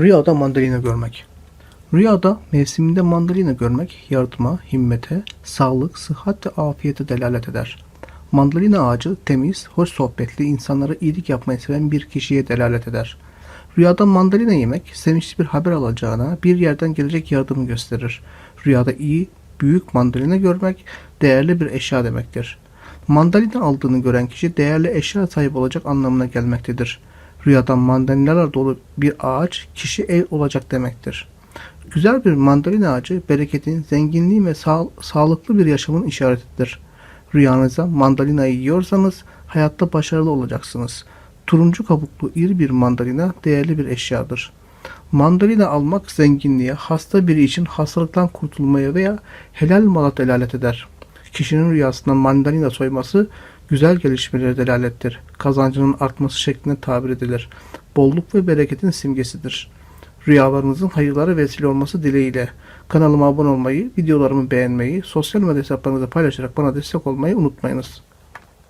Rüyada mandalina görmek. Rüyada mevsiminde mandalina görmek yardıma, himmete, sağlık, sıhhat ve afiyete delalet eder. Mandalina ağacı temiz, hoş sohbetli, insanlara iyilik yapmayı seven bir kişiye delalet eder. Rüyada mandalina yemek, sevinçli bir haber alacağına, bir yerden gelecek yardımı gösterir. Rüyada iyi, büyük mandalina görmek, değerli bir eşya demektir. Mandalina aldığını gören kişi değerli eşya sahibi olacak anlamına gelmektedir. Rüyada mandalinalar dolu bir ağaç kişi ev olacak demektir. Güzel bir mandalina ağacı bereketin, zenginliğin ve sağ- sağlıklı bir yaşamın işaretidir. Rüyanızda mandalinayı yiyorsanız hayatta başarılı olacaksınız. Turuncu kabuklu iri bir mandalina değerli bir eşyadır. Mandalina almak zenginliğe, hasta biri için hastalıktan kurtulmaya veya helal mala delalet eder. Kişinin rüyasında mandalina soyması güzel gelişmelere delalettir. Kazancının artması şeklinde tabir edilir. Bolluk ve bereketin simgesidir. Rüyalarınızın hayırlara vesile olması dileğiyle. Kanalıma abone olmayı, videolarımı beğenmeyi, sosyal medya hesaplarınızda paylaşarak bana destek olmayı unutmayınız.